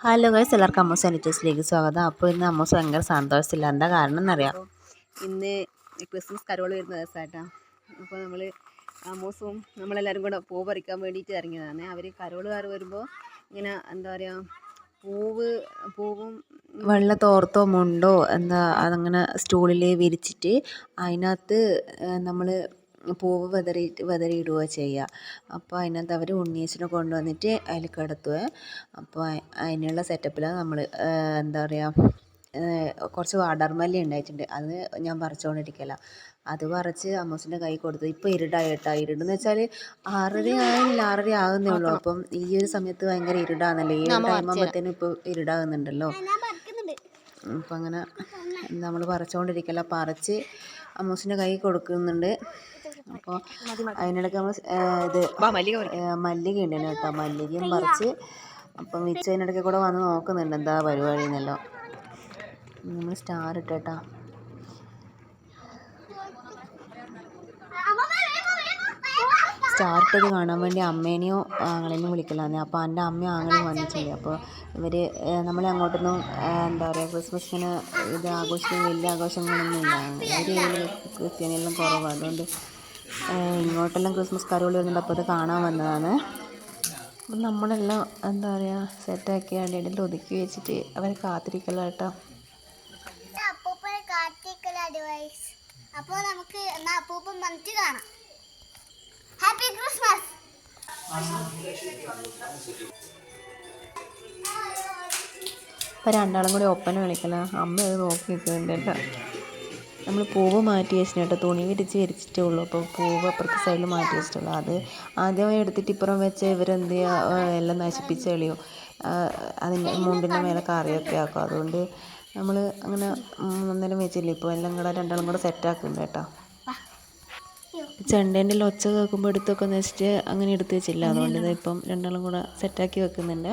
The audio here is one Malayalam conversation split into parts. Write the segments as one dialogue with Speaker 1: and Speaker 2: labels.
Speaker 1: ഹലോ ഗൈസ് എല്ലാവർക്കും അമ്മൂസ് സാനിറ്റേഴ്സിലേക്ക് സ്വാഗതം. അപ്പോൾ ഇന്ന് അമ്മൂസ് ഭയങ്കര സന്തോഷത്തില്ല എന്താ കാരണം എന്നറിയാം?
Speaker 2: ഇന്ന് ക്രിസ്മസ് കരോൾ വരുന്ന ദിവസമായിട്ടാണ് അപ്പോൾ നമ്മൾ അമ്മൂസും നമ്മളെല്ലാവരും കൂടെ പൂ പറിക്കാൻ വേണ്ടിയിട്ട് ഇറങ്ങിയതാണ്. അവർ കരോളുകാർ വരുമ്പോൾ ഇങ്ങനെ എന്താ പറയുക പൂവ് പൂവും
Speaker 1: വെള്ള തോർത്തോ മുണ്ടോ എന്താ അതങ്ങനെ സ്റ്റൂളിൽ വിരിച്ചിട്ട് അതിനകത്ത് നമ്മൾ പൂവ് വിതറി വിതറിയിടുക ചെയ്യുക അപ്പോൾ അതിനകത്ത് അവർ ഉണ്ണീസിനെ കൊണ്ടുവന്നിട്ട് അതിൽ കിടത്തുക അപ്പോൾ അതിനുള്ള സെറ്റപ്പിലാണ് നമ്മൾ എന്താ പറയുക കുറച്ച് വാടാർമല്ലി ഉണ്ടായിട്ടുണ്ട്. അത് ഞാൻ പറിച്ചുകൊണ്ടിരിക്കല അത് പറിച്ച് അമ്മൂസിന്റെ കൈ കൊടുത്ത് ഇപ്പോൾ ഇരുടായി കേട്ടോ ഇരുടെന്ന് വെച്ചാൽ ആറര ആയില്ല ആറര ആകുന്നേ ഉള്ളൂ. അപ്പം ഈ ഒരു സമയത്ത് ഭയങ്കര ഇരുടാന്നല്ലേ ഈ ഒരു ടൈം ആകുമ്പോഴത്തേനും ഇപ്പോൾ ഇരുടാകുന്നുണ്ടല്ലോ. അപ്പം അങ്ങനെ നമ്മൾ പറിച്ചുകൊണ്ടിരിക്കല പറിച്ച് അമ്മൂസിന്റെ കൈ കൊടുക്കുന്നുണ്ട്. അപ്പോൾ അതിനിടയ്ക്ക് നമ്മൾ ഇത് മല്ലിക ഉണ്ടല്ലോ കേട്ടോ. മല്ലികയും പറിച്ച് അപ്പം വിച്ച് അതിനിടയ്ക്ക് കൂടെ വന്ന് നോക്കുന്നുണ്ട് എന്താ പരിപാടി എന്നല്ലോ നമ്മൾ സ്റ്റാർ ഇട്ടേട്ടാ സ്റ്റാർ ഇട്ടത് കാണാൻ വേണ്ടി അമ്മേനെയോ ആങ്ങളെയും വിളിക്കലാന്ന്. അപ്പോൾ എന്റെ അമ്മയും ആങ്ങളെയും വന്നിട്ടുണ്ട് അപ്പോൾ ഇവർ നമ്മളെ അങ്ങോട്ടൊന്നും എന്താ പറയുക ക്രിസ്മസിന് ഇത് ആഘോഷിക്കുന്ന വലിയ ആഘോഷങ്ങളൊന്നും ഇല്ല ഇവർ ക്രിസ്ത്യാനികളും കുറവാണ് അതുകൊണ്ട് ഇങ്ങോട്ടെല്ലാം ക്രിസ്മസ് കരോൾ വരുന്നുണ്ട്. അപ്പോൾ അത് കാണാൻ വന്നതാണ്. അപ്പം നമ്മളെല്ലാം എന്താ പറയുക സെറ്റാക്കി അതിന്റെ ഒതുക്കി വെച്ചിട്ട് അവർ കാത്തിരിക്കല കേട്ടോ.
Speaker 3: അപ്പോൾ നമുക്ക് എന്നാ അപ്പൂപ്പൻ വന്നിട്ട് കാണാം. ഹാപ്പി ക്രിസ്മസ്
Speaker 1: അപ്പോൾ രണ്ടാളും കൂടി ഒപ്പന വിളിക്കല അമ്മ അത് നോക്കി നിൽക്കുന്നുണ്ട് കേട്ടോ. നമ്മൾ പൂവ് മാറ്റി വെച്ചിട്ടുണ്ട് കേട്ടോ. തുണി വിരിച്ച് വിരിച്ചിട്ടേ ഉള്ളൂ. അപ്പോൾ പൂവ് അപ്പുറത്തെ സൈഡിൽ മാറ്റി വെച്ചിട്ടുള്ളൂ അത് ആദ്യമായി എടുത്തിട്ട് ഇപ്പുറം വെച്ച് ഇവരെന്ത് ചെയ്യുക എല്ലാം നശിപ്പിച്ച് കളിയോ. അതിന്റെ മുണ്ടിന്റെ മേലെ കറിയൊക്കെ ആക്കും. അതുകൊണ്ട് നമ്മൾ അങ്ങനെ ഒന്നേരം വെച്ചില്ല? ഇപ്പോൾ എല്ലാം കൂടെ രണ്ടാളും കൂടെ സെറ്റാക്കുന്നുണ്ട് കേട്ടോ. ചെണ്ടേന്റെ ഒച്ച കേൾക്കുമ്പോൾ എടുത്തൊക്കെ വെച്ചിട്ട് അങ്ങനെ എടുത്ത് വെച്ചില്ല. അതുകൊണ്ട് ഇപ്പം രണ്ടാളും കൂടെ സെറ്റാക്കി വെക്കുന്നുണ്ട്.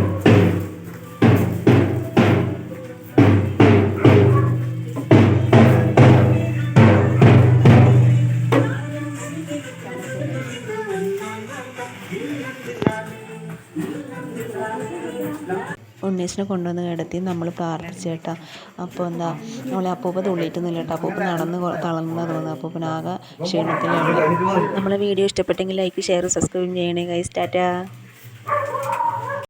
Speaker 1: ഉണ്ണീസിനെ കൊണ്ടുവന്ന് കിടത്തി നമ്മൾ പ്രാർത്ഥിച്ചു കേട്ടോ. അപ്പോൾ എന്താ നമ്മളെ അപ്പൂപ്പ തുള്ളിയിട്ടൊന്നുമില്ല കേട്ടോ. അപ്പൂപ്പ നടന്ന് തളർന്ന് തോന്നുന്നു. അപ്പൂപ്പനാകെ ക്ഷീണത്തിലാണ്. നമ്മളെ വീഡിയോ ഇഷ്ടപ്പെട്ടെങ്കിൽ ലൈക്ക് ഷെയർ സബ്സ്ക്രൈബ് ചെയ്യണേ കൈ സ്റ്റാറ്റാ